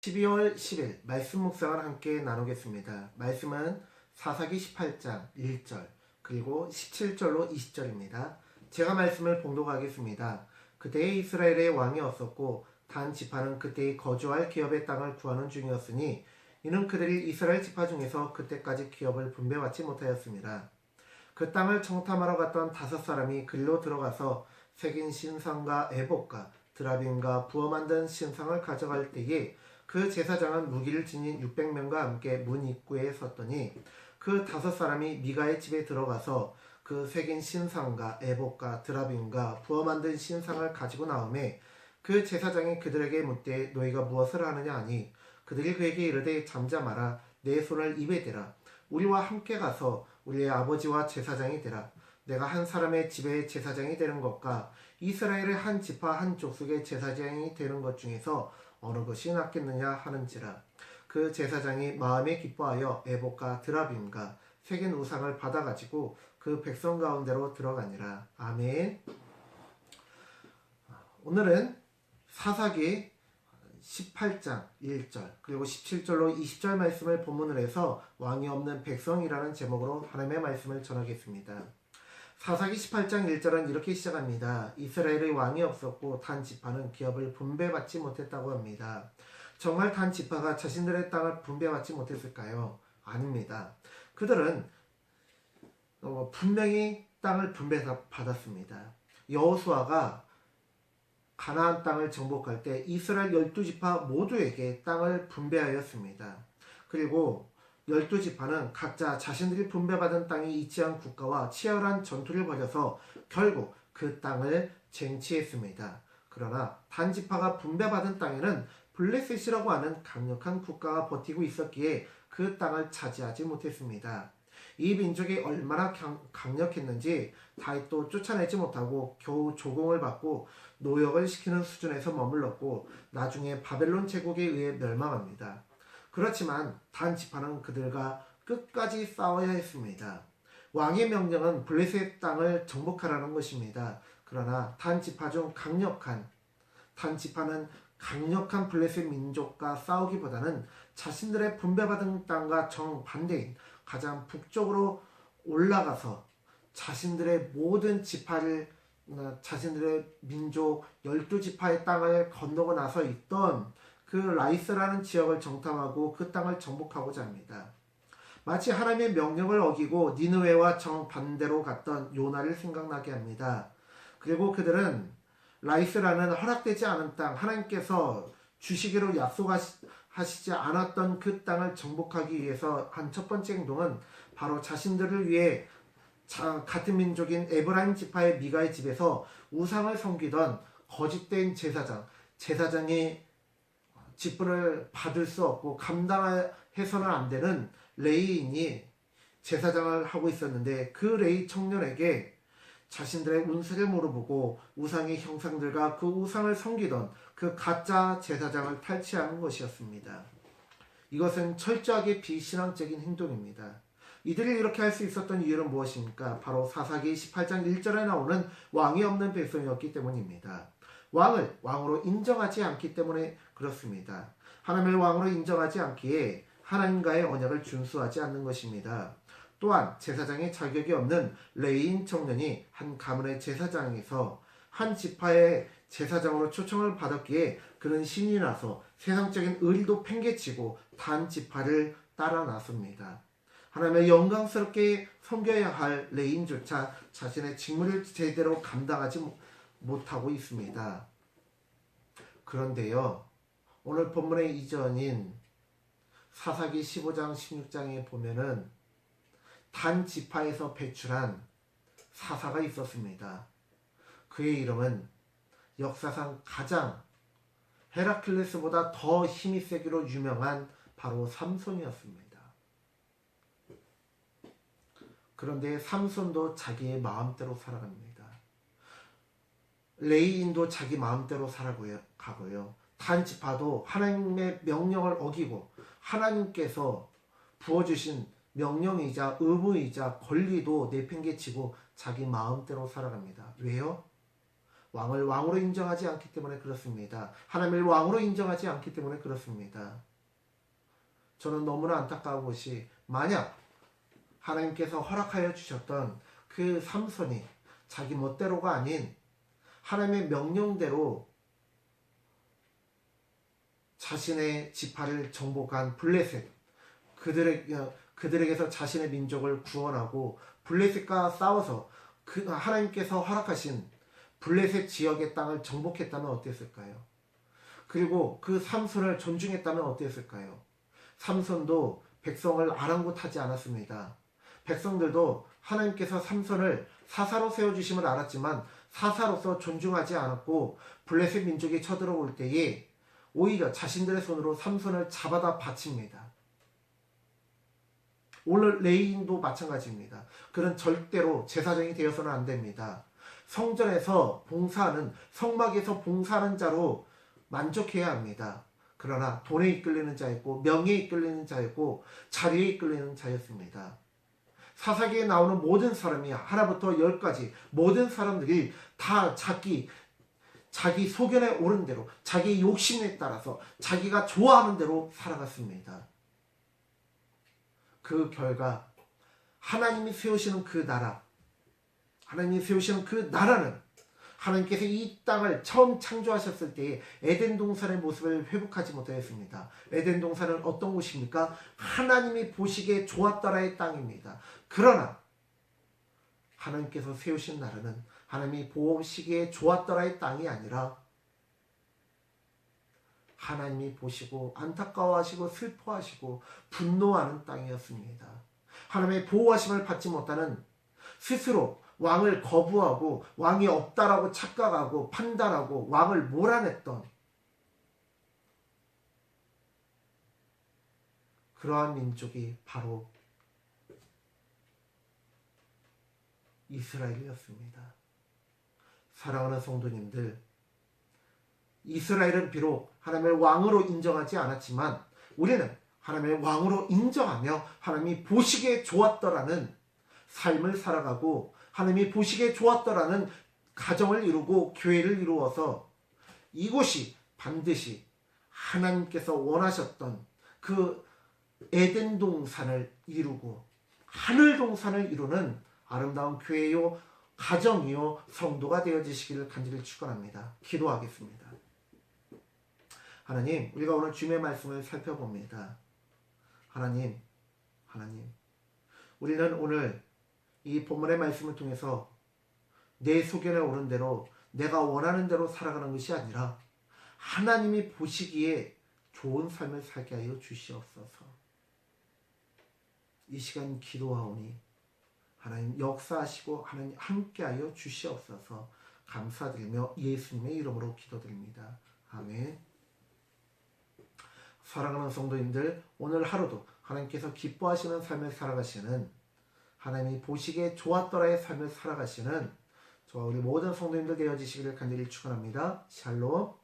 12월 10일 말씀 묵상을 함께 나누겠습니다. 말씀은 사사기 18장 1절 그리고 17절로 20절입니다. 제가 말씀을 봉독하겠습니다. 그때에 이스라엘의 왕이 없었고 단 지파는 그때에 거주할 기업의 땅을 구하는 중이었으니 이는 그들이 이스라엘 지파 중에서 그때까지 기업을 분배받지 못하였습니다. 그 땅을 청탐하러 갔던 다섯 사람이 글로 들어가서 색인 신상과 애복과 드라빔과 부어 만든 신상을 가져갈 때에 그 제사장은 무기를 지닌 600명과 함께 문 입구에 섰더니 그 다섯 사람이 미가의 집에 들어가서 그 색인 신상과 애복과 드라빔과 부어 만든 신상을 가지고 나오매 그 제사장이 그들에게 묻되 너희가 무엇을 하느냐 하니 그들이 그에게 이르되 잠잠하라 내 손을 입에 대라. 우리와 함께 가서 우리의 아버지와 제사장이 되라. 내가 한 사람의 집에 제사장이 되는 것과 이스라엘의 한 지파 한 족속의 제사장이 되는 것 중에서 어느 것이 낫겠느냐 하는지라. 그 제사장이 마음에 기뻐하여 에복과 드라빔과 색인 우상을 받아가지고 그 백성 가운데로 들어가니라. 아멘. 오늘은 사사기 18장 1절 그리고 17절로 20절 말씀을 본문으로 해서 왕이 없는 백성이라는 제목으로 하나님의 말씀을 전하겠습니다. 사사기 18장 1절은 이렇게 시작합니다. 이스라엘의 왕이 없었고 단 지파는 기업을 분배받지 못했다고 합니다. 정말 단 지파가 자신들의 땅을 분배받지 못했을까요? 아닙니다. 그들은 어, 분명히 땅을 분배받았습니다. 여호수아가 가나안 땅을 정복할 때 이스라엘 열두 지파 모두에게 땅을 분배하였습니다. 그리고 열두 지파는 각자 자신들이 분배받은 땅이 않은 국가와 치열한 전투를 벌여서 결국 그 땅을 쟁취했습니다. 그러나 단 지파가 분배받은 땅에는 블레셋이라고 하는 강력한 국가가 버티고 있었기에 그 땅을 차지하지 못했습니다. 이 민족이 얼마나 강 력했는지 다윗도 쫓아내지 못하고 겨우 조공을 받고 노역을 시키는 수준에서 머물렀고 나중에 바벨론 제국에 의해 멸망합니다. 그렇지만 단 지파는 그들과 끝까지 싸워야 했습니다. 왕의 명령은 블레셋 땅을 정복하라는 것입니다. 그러나 단 지파 중 강력한 단 지파는 강력한 블레셋 민족과 싸우기보다는 자신들의 분배받은 땅과 정반대인 가장 북쪽으로 올라가서 자신들의 모든 지파를 어, 자신들의 민족 열두 지파의 땅을 건너고 나서 있던 그 라이스라는 지역을 정탐하고 그 땅을 정복하고자 합니다. 마치 하나님의 명령을 어기고 니느웨와 정반대로 갔던 요나를 생각나게 합니다. 그리고 그들은 라이스라는 허락되지 않은 땅, 하나님께서 주시기로 약속하시지 않았던 그 땅을 정복하기 위해서 한 첫 번째 행동은 바로 자신들을 위해 같은 민족인 에브라임 지파의 미가의 집에서 우상을 섬기던 거짓된 제사장, 제사장이 직분을 받을 수 없고 감당해서는 안 되는 레이인이 제사장을 하고 있었는데 그 레이 청년에게 자신들의 운세를 물어보고 우상의 형상들과 그 우상을 섬기던 그 가짜 제사장을 탈취하는 것이었습니다. 이것은 철저하게 비신앙적인 행동입니다. 이들이 이렇게 할 수 있었던 이유는 무엇입니까? 바로 사사기 18장 1절에 나오는 왕이 없는 백성이었기 때문입니다. 왕을 왕으로 인정하지 않기 때문에 그렇습니다. 하나님을 왕으로 인정하지 않기에 하나님과의 언약을 준수하지 않는 것입니다. 또한 제사장의 자격이 없는 레인 청년이 한 가문의 제사장에서 한 지파의 제사장으로 초청을 받았기에 그는 신이 나서 세상적인 의리도 팽개치고 단 지파를 따라 나섭니다. 하나님의 영광스럽게 섬겨야 할 레인조차 자신의 직무를 제대로 감당하지 못 하고 있습니다. 그런데요, 오늘 본문의 이전인 사사기 15장, 16장에 보면은 단 지파에서 배출한 사사가 있었습니다. 그의 이름은 역사상 가장 헤라클레스보다 더 힘이 세기로 유명한 바로 삼손이었습니다. 그런데 삼손도 자기의 마음대로 살아갑니다. 레이인도 자기 마음대로 살아가고요. 단 지파도 하나님의 명령을 어기고 하나님께서 부어주신 명령이자 의무이자 권리도 내팽개치고 자기 마음대로 살아갑니다. 왜요? 왕을 왕으로 인정하지 않기 때문에 그렇습니다. 하나님을 왕으로 인정하지 않기 때문에 그렇습니다. 저는 너무나 안타까운 것이 만약 하나님께서 허락하여 주셨던 그 삼손이 자기 멋대로가 아닌 하나님의 명령대로 자신의 지파를 정복한 블레셋 그들의 어, 그들에게서 자신의 민족을 구원하고 블레셋과 싸워서 그 하나님께서 허락하신 블레셋 지역의 땅을 정복했다면 어땠을까요? 그리고 그 삼손을 존중했다면 어땠을까요? 삼손도 백성을 아랑곳하지 않았습니다. 백성들도 하나님께서 삼손을 사사로 세워주심을 알았지만 사사로서 존중하지 않았고 블레셋 민족이 쳐들어올 때에 오히려 자신들의 손으로 삼손을 잡아다 바칩니다. 오늘 레인도 마찬가지입니다. 그는 절대로 제사장이 되어서는 안 됩니다. 성전에서 봉사하는 성막에서 봉사하는 자로 만족해야 합니다. 그러나 돈에 이끌리는 자였고 명예에 이끌리는 자였고 자리에 이끌리는 자였습니다. 사사기에 나오는 모든 사람이 하나부터 열까지 모든 사람들이 다 자기 자기 소견에 오른 대로 자기 욕심에 따라서 자기가 좋아하는 대로 살아갔습니다. 그 결과 하나님이 세우시는 그 나라 하나님이 세우시는 그 나라는 하나님께서 이 땅을 처음 창조하셨을 때에 에덴 동산의 모습을 회복하지 못하였습니다. 에덴 동산은 어떤 곳입니까? 하나님이 보시기에 좋았더라의 땅입니다. 그러나 하나님께서 세우신 나라는 하나님이 보시기에 좋았더라의 땅이 아니라 하나님이 보시고 안타까워하시고 슬퍼하시고 분노하는 땅이었습니다. 하나님의 보호하심을 받지 못하는 스스로 왕을 거부하고 왕이 없다라고 착각하고 판단하고 왕을 몰아냈던 그러한 민족이 바로 이스라엘이었습니다. 사랑하는 성도님들, 이스라엘은 비록 하나님의 왕으로 인정하지 않았지만 우리는 하나님의 왕으로 인정하며 하나님이 보시기에 좋았더라는 삶을 살아가고 하나님이 보시기에 좋았더라는 가정을 이루고 교회를 이루어서 이곳이 반드시 하나님께서 원하셨던 그 에덴 동산을 이루고 하늘 동산을 이루는 아름다운 교회요 가정이요 성도가 되어지시기를 간절히 축원합니다. 기도하겠습니다. 하나님, 우리가 오늘 주님의 말씀을 살펴봅니다. 하나님, 하나님, 우리는 오늘 이 본문의 말씀을 통해서 내 소견에 오른 대로 내가 원하는 대로 살아가는 것이 아니라 하나님이 보시기에 좋은 삶을 살게 하여 주시옵소서. 이 시간 기도하오니 하나님 역사하시고 하나님 함께하여 주시옵소서 감사드리며 예수님의 이름으로 기도드립니다. 아멘. 사랑하는 성도님들 오늘 하루도 하나님께서 기뻐하시는 삶을 살아가시는 하나님이 보시기에 좋았더라의 삶을 살아가시는 저와 우리 모든 성도님들 되어지시기를 간절히 축원합니다. 샬롬